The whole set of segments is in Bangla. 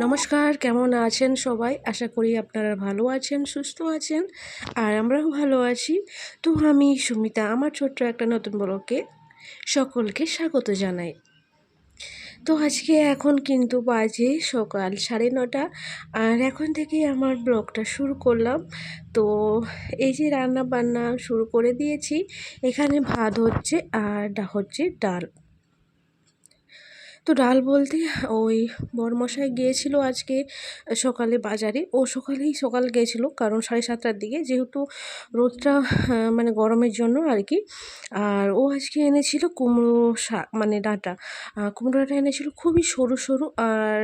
নমস্কার, কেমন আছেন সবাই? আশা করি আপনারা ভালো আছেন, সুস্থ আছেন, আর আমরাও ভালো আছি। তো আমি সুমিতা, আমার ছোট্ট একটা নতুন ব্লগে সকলকে স্বাগত জানাই। তো আজকে এখন কিন্তু বাজে সকাল সাড়ে নটা, আর এখন থেকে আমার ব্লগটা শুরু করলাম। তো এই যে রান্না বান্না শুরু করে দিয়েছি, এখানে ভাত হচ্ছে আর হচ্ছে ডাল। তো ডাল বলতে ওই বরমশাই গিয়েছিল আজকে সকালে বাজারে। ও সকালেই সকাল গিয়েছিল, কারণ সাড়ে সাতটার দিকে, যেহেতু রোদটা মানে গরমের জন্য আর কি। আর ও আজকে এনেছিল কুমড়ো শাক মানে ডাঁটা। কুমড়ো কুমড়োটা এনেছিল খুবই সরু সরু, আর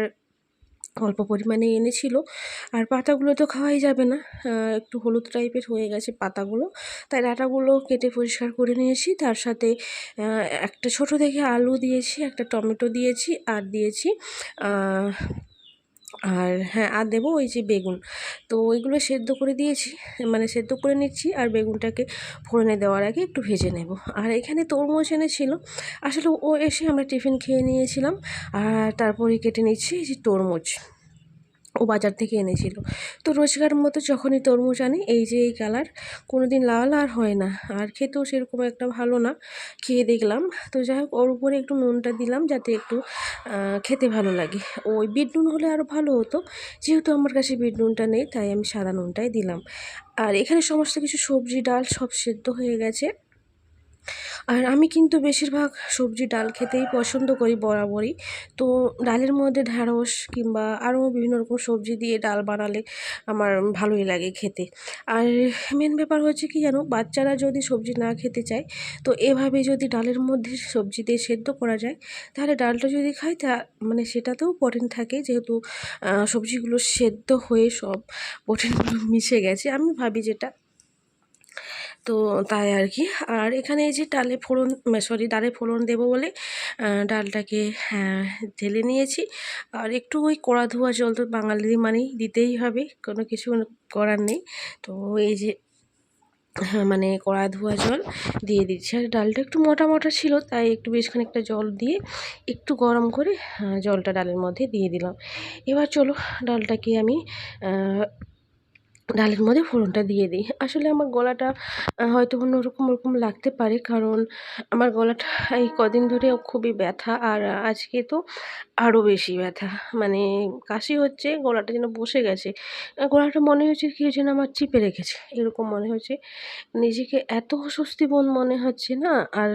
অল্প পরিমাণে এনেছিল। আর পাতাগুলো তো খাওয়াই যাবে না। একটু হলুদ টাইপের হয়ে গেছে পাতাগুলো। তাই ডাঁটাগুলো কেটে পরিষ্কার করে নিয়েছি। তার সাথে একটা ছোট দেখে আলু দিয়েছি, একটা টমেটো দিয়েছি, আর দিয়েছি আর হ্যাঁ আর দেবো ওই যে বেগুন। তো ওইগুলো সেদ্ধ করে দিয়েছি মানে সেদ্ধ করে নিচ্ছি, আর বেগুনটাকে ফোড়নে দেওয়ার আগে একটু ভেজে নেব। আর এখানে তরমুজ এনেছিল। আসলে ও এসে আমরা টিফিন খেয়ে নিয়েছিলাম। আর তারপরে কেটে নিচ্ছি এই যে তরমুজ। ও বাজার থেকে এনেছিল। তো রোজকার মতো যখনই তরমুজ আনি, এই যে এই কালার কোনো দিন লাল আর হয় না। আর খেতেও সেরকম একটা ভালো না। খেয়ে দেখলাম। তো যাই হোক, ওর উপরে একটু নুনটা দিলাম যাতে একটু খেতে ভালো লাগে। ওই বিট নুন হলে আরও ভালো হতো। যেহেতু আমার কাছে বিট নুনটা নেই, তাই আমি সাদা নুনটাই দিলাম। আর এখানে সমস্ত কিছু সবজি, ডাল সব সেদ্ধ হয়ে গেছে। আর আমি কিন্তু বেশিরভাগ সবজি ডাল খেতেই পছন্দ করি বরাবরই। তো ডালের মধ্যে ঢ্যাঁড়স কিংবা আরও বিভিন্ন রকম সবজি দিয়ে ডাল বানালে আমার ভালোই লাগে খেতে। আর মেন ব্যাপার হচ্ছে কি জানো, বাচ্চারা যদি সবজি না খেতে চায়, তো এভাবে যদি ডালের মধ্যে সবজি দিয়ে সেদ্ধ করা যায়, তাহলে ডালটা যদি খায়, তা মানে সেটাতেও প্রোটিন থাকে, যেহেতু সবজিগুলো সেদ্ধ হয়ে সব প্রোটিনগুলো মিশে গেছে। আমি ভাবি যেটা তো তাই আর কি আর এখানে এই যে ডালে ফোড়ন সরি ডালে ফোড়ন দেবো বলে ডালটাকে হ্যাঁ, ঢেলে নিয়েছি। আর একটু ওই কড়া ধোয়া জল তো বাঙালি মানেই দিতেই হবে কোনো কিছু করার নেই। তো এই যে হ্যাঁ, মানে কড়া ধোয়া জল দিয়ে দিচ্ছি। আর ডালটা একটু মোটা মোটা ছিল তাই একটু বেশ খানিকটা জল দিয়ে একটু গরম করে জলটা ডালের মধ্যে দিয়ে দিলাম। এবার চলো ডালটাকে আমি ডালের মধ্যে ফোড়নটা দিয়ে দিই। আসলে আমার গলাটা হয়তো অন্যরকম ওরকম লাগতে পারে কারণ আমার গলাটা এই কদিন ধরে খুবই ব্যথা আর আজকে তো আরও বেশি ব্যথা। মানে কাশি হচ্ছে, গলাটা যেন বসে গেছে। গলাটা মনে হচ্ছে কেউ যেন আমার চিপে রেখেছে, এরকম মনে হচ্ছে। নিজেকে এত অস্বস্তি বোধ মনে হচ্ছে না? আর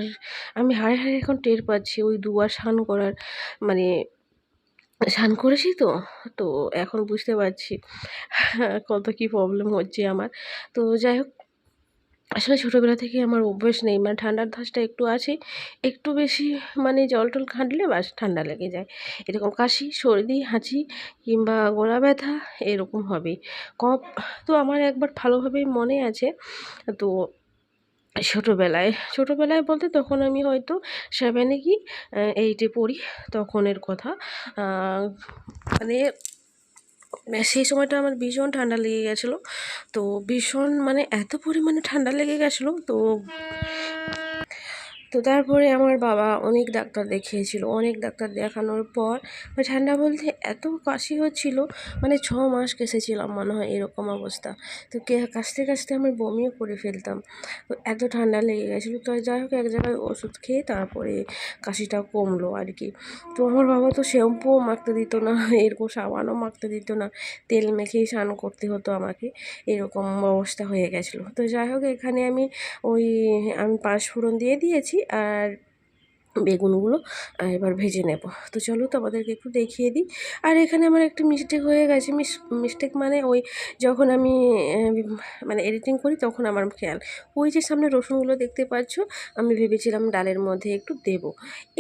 আমি হাড়ে হাড়ে এখন টের পাচ্ছি ওই দুবার স্নান করার মানে স্নান করেছি তো তো এখন বুঝতে পারছি কত কী প্রবলেম হচ্ছে আমার। তো যাই হোক, আসলে ছোটোবেলা থেকে আমার অভ্যেস নেই মানে ঠান্ডার ধাঁচটা একটু আছে, একটু বেশি মানে জল টল খাঁটলে বাস ঠান্ডা লেগে যায়। এরকম কাশি, সর্দি, হাঁচি কিংবা গলা ব্যথা এরকম হবেই কফ তো আমার একবার ভালোভাবেই মনে আছে, তো ছোটোবেলায়। ছোটোবেলায় বলতে তখন আমি হয়তো সেভেনে কি এইটে পড়ি তখনের কথা। মানে সেই সময়টা আমার ভীষণ ঠান্ডা লেগে গেছিল। তো ভীষণ মানে এত পরিমাণে ঠান্ডা লেগে গেছিল, তো তো তারপরে আমার বাবা অনেক ডাক্তার দেখিয়েছিল, অনেক ডাক্তার দেখানোর পর ঠান্ডা বলতে এত কাশি হচ্ছিল মানে ছ মাস কেসেছিলাম মনে হয় এরকম অবস্থা। তো কে কাশতে কাশতে আমি বমিও করে ফেলতাম। তো এত ঠান্ডা লেগে গেছিল, তো যাই হোক এক জায়গায় ওষুধ খেয়ে তারপরে কাশিটা কমলো আর কি। তো আমার বাবা তো শ্যাম্পুও মাখতে দিত না, এরকম সাবানও মাখতে দিত না, তেল মেখেই স্নান করতে হতো আমাকে, এরকম অবস্থা হয়ে গেছিল। তো যাই হোক এখানে আমি ওই, আমি পাঁচ ফোড়ন দিয়ে দিয়েছি আর বেগুনগুলো এবার ভেজে নেব। তো চলো তোমাদেরকে একটু দেখিয়ে দিই। আর এখানে আমার একটা মিস্টেক হয়ে গেছে। মিস্টেক মানে ওই যখন আমি মানে এডিটিং করি তখন আমার খেয়াল। ওই যে সামনে রসুনগুলো দেখতে পাচ্ছ আমি ভেবেছিলাম ডালের মধ্যে একটু দেব।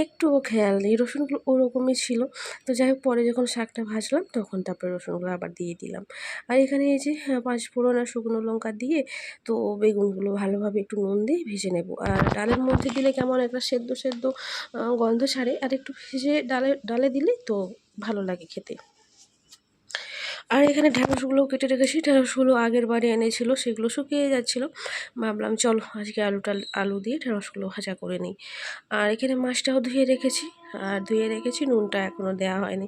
একটুও খেয়াল নেই রসুনগুলো ওরকমই ছিল। তো যাই হোক পরে যখন শাকটা ভাজলাম তখন তারপরে রসুনগুলো আবার দিয়ে দিলাম। আর এখানে এই যে আহ, পাঁচ ফোড়ন আর শুকনো লঙ্কা দিয়ে তো বেগুনগুলো ভালোভাবে একটু নুন দিয়ে ভেজে নেব। আর ডালের মধ্যে দিলে কেমন একটা সেদ্ধ সেদ্ধ গন্ধ ছাড়ে। আর একটু ভেজে ডালে ডালে দিলে তো ভালো লাগে খেতে। আর এখানে ঢ্যাঁড়সগুলো কেটে রেখেছি। ঢ্যাঁড়সগুলো আগের বারে এনেছিল, সেগুলো শুকিয়ে যাচ্ছিল। ভাবলাম, চলো আজকে আলুটা, আলু দিয়ে ঢ্যাঁড়সগুলো ভাজা করে নিই। আর এখানে মাছটাও ধুয়ে রেখেছি। আর ধুয়ে রেখেছি, নুনটা এখনও দেওয়া হয়নি।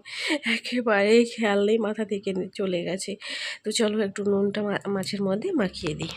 একেবারেই খেয়াল নেই, মাথা থেকে চলে গেছে। তো চলো একটু নুনটা মাছের মধ্যে মাখিয়ে দিই।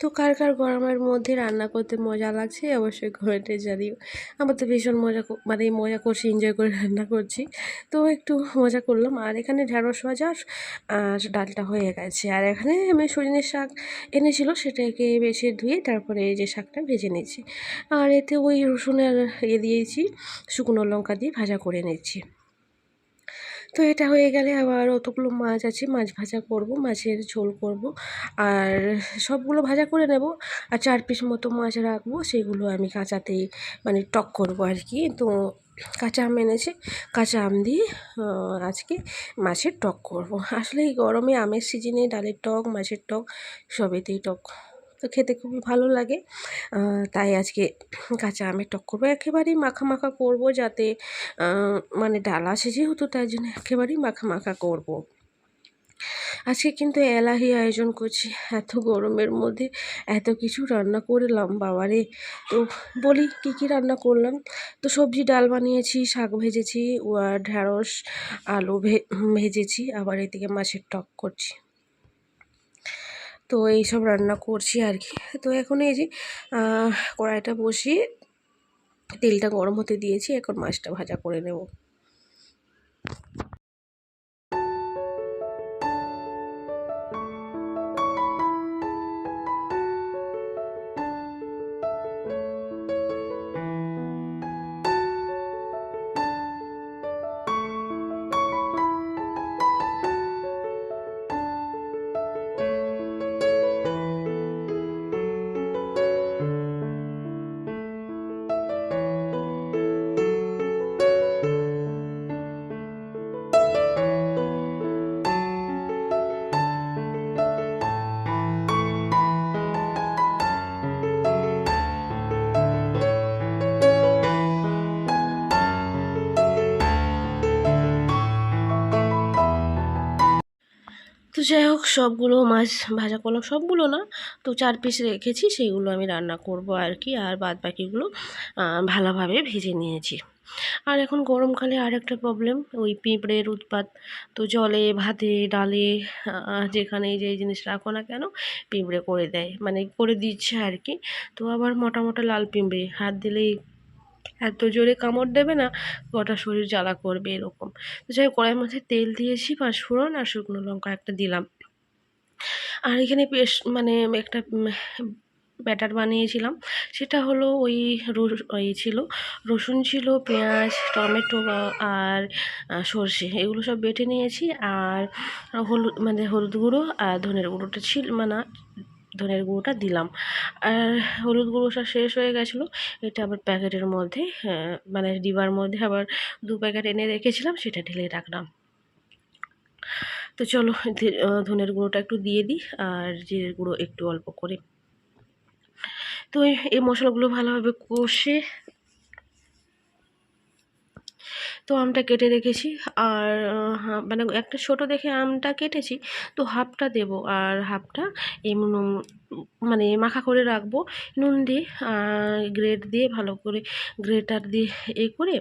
তো কার কার গরমের মধ্যে রান্না করতে মজা লাগছে, অবশ্যই কমেন্টে জানিও। আমার তো ভীষণ মজা মানে মজা করছি এনজয় করে রান্না করছি। তো একটু মজা করলাম। আর এখানে ঢ্যাঁড়স ভাজা আর ডালটা হয়ে গেছে। আর এখানে আমি সজনের শাক এনেছিল, সেটাকে বেছে ধুয়ে তারপরে যে শাকটা ভেজে নিয়েছি। আর এতে ওই রসুনের ইয়ে দিয়েছি, শুকনো লঙ্কা দিয়ে ভাজা করে নিচ্ছি তো এটা হয়ে গেলে আবার অতগুলো মাছ আছে, মাছ ভাজা করব, মাছের ঝোল করব। আর সবগুলো ভাজা করে নেব আর চার পিস মতো মাছ রাখব, সেগুলো আমি কাঁচাতেই মানে টক করব আর কি। তো কাঁচা আম এনেছে, কাঁচা আম দিয়ে আজকে মাছের টক করব। আসলে এই গরমে আমের সিজনে ডালের টক, মাছের টক, সবেতেই টক। তো খেতে খুবই ভালো লাগে। তাই আজকে কাঁচা আমের টক করব। একেবারেই মাখা মাখা করব যাতে মানে ডাল আসে যেহেতু, তাই জন্য একেবারেই মাখা মাখা করব। আজকে কিন্তু এলাহি আয়োজন করছি এত গরমের মধ্যে, এত কিছু রান্না করলাম, বাবারে। তো বলি, কি কি রান্না করলাম? তো সবজি ডাল বানিয়েছি, শাক ভেজেছি ঢ্যাঁড়স, আলু ভেজেছি, আবার এদিকে মাছের টক করছি। তো এইসব রান্না করছি আর কি তো এখন এই যে কড়াইটা বসিয়ে তেলটা গরম হতে দিয়েছি, এখন মাছটা ভাজা করে নেব। যাই হোক, সবগুলো মাছ ভাজা করলাম। সবগুলো না, তো চার পিস রেখেছি, সেইগুলো আমি রান্না করব আর কি। আর বাদ বাকিগুলো ভালোভাবে ভেজে নিয়েছি। আর এখন গরমকালে আর একটা প্রবলেম ওই পিঁপড়ের উৎপাত। তো জলে, ভাতে, ডালে যেখানে যে জিনিস রাখো না কেন, পিঁপড়ে করে দেয়। মানে করে দিচ্ছে আর কি। তো আবার মোটা মোটা লাল পিঁপড়ে, হাত দিলেই এত জোরে কামড় দেবে না, গোটা শরীর জ্বালা করবে এরকম। তো যাই কড়াইয়ের মধ্যে তেল দিয়েছি পাঁচফোড়ন আর শুকনো লঙ্কা একটা দিলাম। আর এখানে বেশ মানে একটা ব্যাটার বানিয়েছিলাম। সেটা হলো ওই ওই ছিল, রসুন ছিল, পেঁয়াজ, টমেটো আর সর্ষে, এগুলো সব বেটে নিয়েছি। আর হলুদ মানে হলুদ গুঁড়ো আর ধনের গুঁড়োটা ছিল মানে ধনের গুঁড়োটা দিলাম। আর হলুদ গুঁড়ো সব শেষ হয়ে গেছিল। এটা আবার প্যাকেটের মধ্যে মানে ডিবার মধ্যে আবার দু প্যাকেট এনে রেখেছিলাম, সেটা ঢেলে রাখলাম। তো চলো ধনের গুঁড়োটা একটু দিয়ে দিই, আর জিরের গুঁড়ো একটু অল্প করে। তো এই এই মশলাগুলো ভালোভাবে কষে তো আমটা কেটে রেখেছি। আর মানে একটা ছোট দেখে আমটা কেটেছি, তো হাফটা দেব। আর হাফটা এমন মানে মাখা করে রাখব। নুন দিয়ে গ্রেট দিয়ে ভালো করে গ্রেটার দিয়ে এ করে,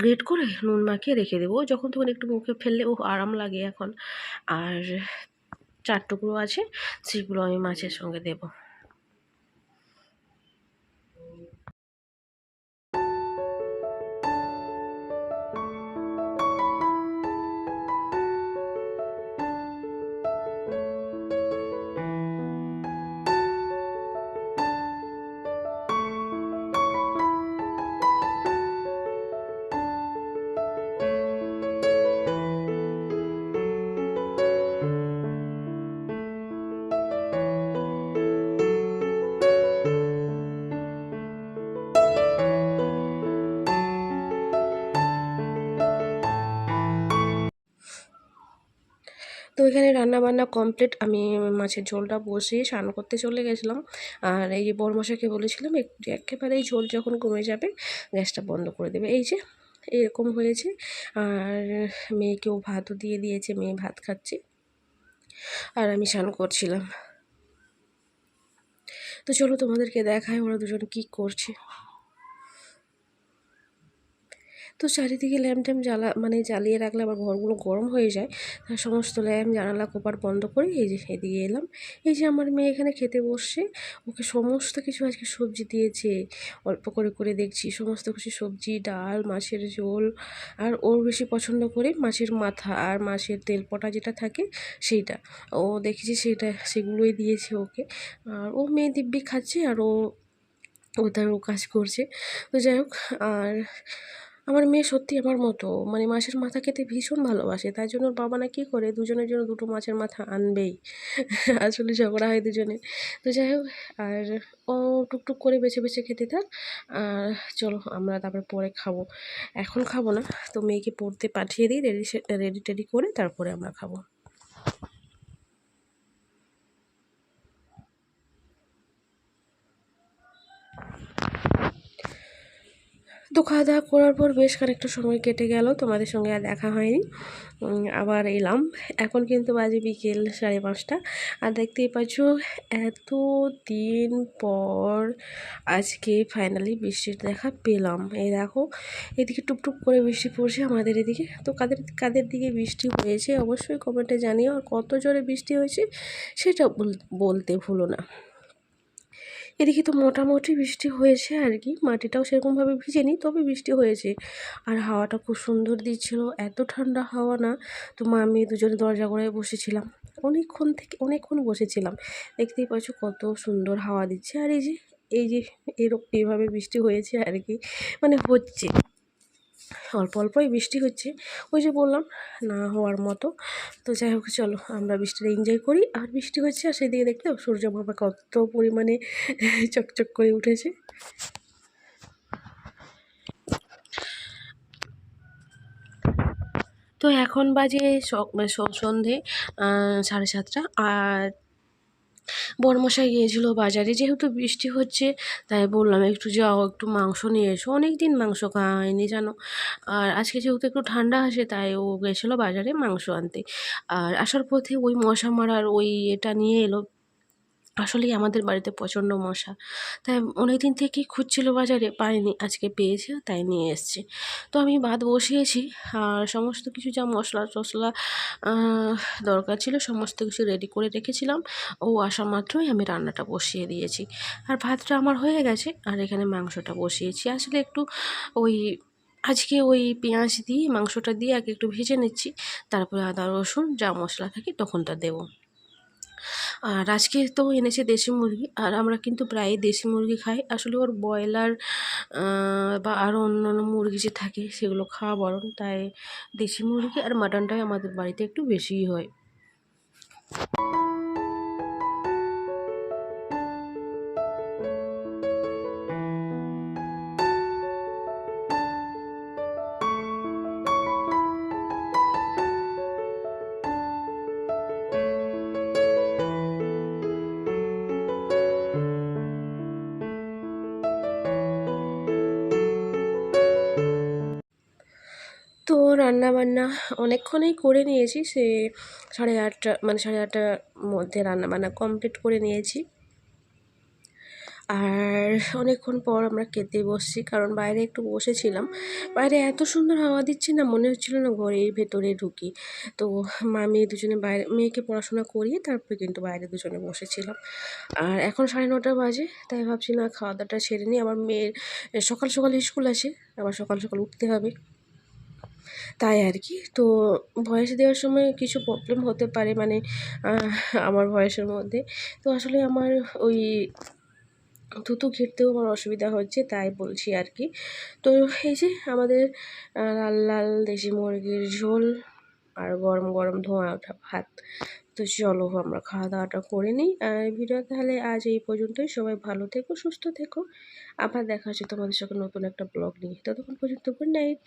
গ্রেট করে নুন মাখিয়ে রেখে দেবো। যখন তখন একটু মুখে ফেললে ও আরাম লাগে এখন। আর চার টুকরো আছে, সেগুলো আমি মাছের সঙ্গে দেবো। তো এখানে রান্না বান্না কমপ্লিট আমি মাছের ঝোলটা বসিয়ে স্নান করতে চলে গেছিলাম। আর এই যে বড়মশাইকে বলেছিলাম, একটু একেবারে এই ঝোল যখন কমে যাবে, গ্যাসটা বন্ধ করে দেবে। এই যে, এরকম হয়েছে। আর মেয়েকেও ভাতও দিয়ে দিয়েছে, মেয়ে ভাত খাচ্ছে। আর আমি স্নান করছিলাম। তো চলো তোমাদেরকে দেখায় ওরা দুজন কি করছে। তো চারিদিকে ল্যাম্প ট্যাম্প জ্বালা মানে জ্বালিয়ে রাখলে আবার ঘরগুলো গরম হয়ে যায়। তার সমস্ত ল্যাম্প জানালা কোপার বন্ধ করে এই যে এদিকে এলাম। এই যে আমার মেয়ে এখানে খেতে বসছে, ওকে সমস্ত কিছু আজকে সবজি দিয়েছে। অল্প করে করে দেখছি, সমস্ত কিছু সবজি, ডাল, মাছের ঝোল, আর ওর বেশি পছন্দ করে মাছের মাথা আর মাছের তেলপটা যেটা থাকে সেইটা। ও দেখেছি সেটা, সেগুলোই দিয়েছে ওকে। আর ও মেয়ে দিব্যি খাচ্ছে আর ও ও তার ও কাজ করছে। তো যাই হোক, আর আমার মেয়ে সত্যি আমার মতো। মানে মাছের মাথা খেতে ভীষণ ভালোবাসে। তাই জন্য ওর বাবা না কী করে, দুজনের জন্য দুটো মাছের মাথা আনবেই। আসলে ঝগড়া হয় দুজনে তো যাই হোক, আর ও টুকটুক করে বেছে বেছে খেতে থাক। আর চলো আমরা তারপরে পরে খাব। এখন খাব না, তো মেয়েকে পড়তে পাঠিয়ে দিই, রেডি রেডি টেডি করে তারপরে আমরা খাব। তো খাওয়া দাওয়া করার পর বেশ খানিকটা সময় কেটে গেল। তোমাদের সঙ্গে আর দেখা হয়নি। আবার এলাম। এখন কিন্তু বাজে বিকেল সাড়ে পাঁচটা। আর দেখতেই পাচ্ছ এত দিন পর আজকে ফাইনালি বৃষ্টির দেখা পেলাম। এই দেখো, এদিকে টুকটুক করে বৃষ্টি পড়ছে আমাদের এদিকে। তো কাদের কাদের দিকে বৃষ্টি হয়েছে অবশ্যই কমেন্টে জানিও। আর কত জোরে বৃষ্টি হয়েছে, সেটা বল- বলতে ভুলো না। এদিকে তো মোটামুটি বৃষ্টি হয়েছে আর কি, মাটিটাও সেরকমভাবে ভিজেনি, তবে বৃষ্টি হয়েছে। আর হাওয়াটা খুব সুন্দর দিচ্ছিল, এত ঠান্ডা হাওয়া না। তো মা, আমি দুজনে দরজা করে বসেছিলাম। অনেকক্ষণ থেকে, অনেকক্ষণ বসেছিলাম। দেখতেই পাচ্ছ কত সুন্দর হাওয়া দিচ্ছে। আর এই যে এই যে এরকম এইভাবে বৃষ্টি হয়েছে আর কি মানে হচ্ছে। অল্প অল্পই বৃষ্টি হচ্ছে। ওই যে বললাম, না হওয়ার মতো। তো যাই হোক, চলো আমরা বৃষ্টিটা এনজয় করি। আর বৃষ্টি হচ্ছে, আর সেদিকে দেখতে সূর্য বাবা কত পরিমাণে চকচক করে উঠেছে। তো এখন বাজে মানে সন্ধে সাড়ে সাতটা। আর বড়মশাই গিয়েছিল বাজারে, যেহেতু বৃষ্টি হচ্ছে, তাই বললাম একটু যাও, একটু মাংস নিয়ে এসো। অনেক দিন মাংস খাওয়া হয়নি জানো? আর আজকে যেহেতু একটু ঠান্ডা আসে তাই ও গেছিল বাজারে মাংস আনতে। আর আসার পথে ওই মশা মারার ওই এটা নিয়ে এলো আসলেই আমাদের বাড়িতে প্রচণ্ড মশা। তাই অনেক দিন থেকেই খুঁজছিল বাজারে পায়নি আজকে পেয়েছে, তাই নিয়ে এসছে। তো আমি ভাত বসিয়েছি, আর সমস্ত কিছু যা মশলা টশলা দরকার ছিল, সমস্ত কিছু রেডি করে রেখেছিলাম। ও আসা মাত্রই আমি রান্নাটা বসিয়ে দিয়েছি। আর ভাতটা আমার হয়ে গেছে, আর এখানে মাংসটা বসিয়েছি। আসলে একটু ওই, আজকে ওই পেঁয়াজ দিয়ে, মাংসটা দিয়ে আগে একটু ভেজে নিচ্ছি, তারপরে আদা, রসুন যা মশলা থাকে তখন তা দেবো। আর আজকে তো এনেছে দেশি মুরগি, আর আমরা কিন্তু প্রায় দেশি মুরগি খাই। আসলে ওর ব্রয়লার বা আরও অন্য মুরগি যে থাকে, সেগুলো খাওয়া বরং তাই দেশি মুরগি আর মাটনটাই আমাদের বাড়িতে একটু বেশিই হয়। তো রান্নাবান্না অনেকক্ষণেই করে নিয়েছি, সে সাড়ে আটটা মানে সাড়ে আটটার মধ্যে রান্নাবান্না কমপ্লিট করে নিয়েছি। আর অনেকক্ষণ পর আমরা খেতে বসছি, কারণ বাইরে একটু বসেছিলাম। বাইরে এত সুন্দর হাওয়া দিচ্ছে না, মনে হচ্ছিল না ঘরের ভেতরে ঢুকি। তো মা মেয়ে দুজনে বাইরে, মেয়েকে পড়াশোনা করিয়ে তারপরে কিন্তু বাইরে দুজনে বসেছিলাম। আর এখন সাড়ে নটা বাজে, তাই ভাবছি না, খাওয়া দাওয়াটা সেরে নিই। আমার মেয়ের সকাল সকাল স্কুল আসে আবার সকাল সকাল উঠতে হবে। তাই আর কি। তো ভয়েস দেওয়ার সময় কিছু প্রবলেম হতে পারে মানে আমার ভয়েসের মধ্যে। তো আসলে আমার ওই থুতু ঘিরতেও আমার অসুবিধা হচ্ছে, তাই বলছি আর কি। তো এই যে আমাদের লাল লাল দেশি মুরগির ঝোল আর গরম গরম ধোঁয়া ওঠা ভাত। তো চলো আমরা খাওয়া দাওয়াটা করে নিই। আর ভিডিও তাহলে আজ এই পর্যন্তই। সবাই ভালো থেকো, সুস্থ থেকো। আবার দেখা হচ্ছে তোমাদের সঙ্গে নতুন একটা ব্লগ নিয়ে। ততক্ষণ পর্যন্ত গুড নাইট